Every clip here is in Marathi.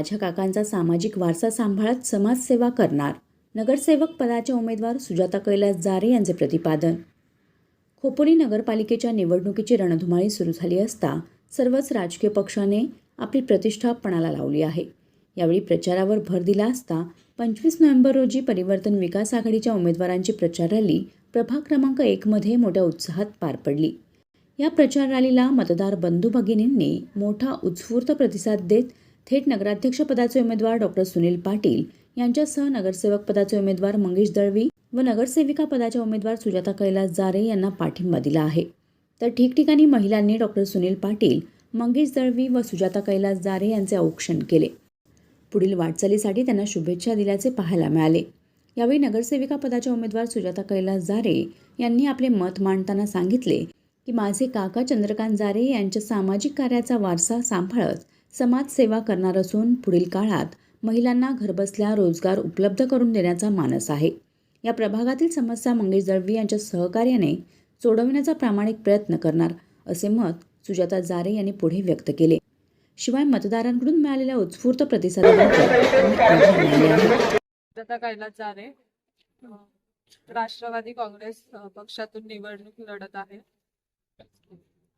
माझ्या काकांचा सामाजिक वारसा सांभाळत समाजसेवा करणार. नगरसेवक पदाच्या उमेदवार सुजाता कैलास जारे यांचे प्रतिपादन. खोपोली नगरपालिकेच्या निवडणुकीची रणधुमाळी सुरू झाली असता सर्वच राजकीय पक्षाने आपली प्रतिष्ठा पणाला लावली आहे. यावेळी प्रचारावर भर दिला असता पंचवीस नोव्हेंबर रोजी परिवर्तन विकास आघाडीच्या उमेदवारांची प्रचार रॅली प्रभाग क्रमांक एकमध्ये मोठ्या उत्साहात पार पडली. या प्रचार रॅलीला मतदार बंधू भगिनींनी मोठा उत्स्फूर्त प्रतिसाद देत थेट नगराध्यक्षपदाचे उमेदवार डॉक्टर सुनील पाटील यांच्यासह नगरसेवक पदाचे उमेदवार मंगेश दळवी व नगरसेविका पदाच्या उमेदवार सुजाता कैलास जारे यांना पाठिंबा दिला आहे. तर ठिकठिकाणी महिलांनी डॉक्टर सुनील पाटील मंगेश दळवी व सुजाता कैलास जारे यांचे औक्षण केले. पुढील वाटचालीसाठी त्यांना शुभेच्छा दिल्याचे पाहायला मिळाले. यावेळी नगरसेविका पदाच्या उमेदवार सुजाता कैलास जारे यांनी आपले मत मांडताना सांगितले की माझे काका चंद्रकांत जारे यांच्या सामाजिक कार्याचा वारसा सांभाळत समाजसेवा करणार असून पुढील काळात महिलांना घरबसल्या रोजगार उपलब्ध करून देण्याचा मानस आहे. या प्रभागातील समस्या मंगेश दळवी यांच्या सहकार्याने सोडविण्याचा प्रामाणिक प्रयत्न करणार असे मत सुजाता जारे यांनी पुढे व्यक्त केले. शिवाय मतदारांकडून मिळालेल्या उत्स्फूर्त प्रतिसादाबद्दल राष्ट्रवादी काँग्रेस पक्षातून निवडणूक लढत आहे.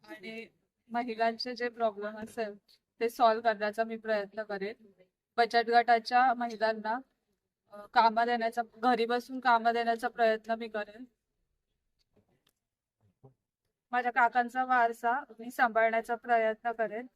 आणि महिलांचे जे प्रॉब्लेम असेल ते सॉल्व्ह करण्याचा मी प्रयत्न करेन. बचत गटाच्या महिलांना कामं देण्याचा घरी बसून कामं देण्याचा प्रयत्न मी करेन. माझ्या काकांचा वारसा मी सांभाळण्याचा प्रयत्न करेन.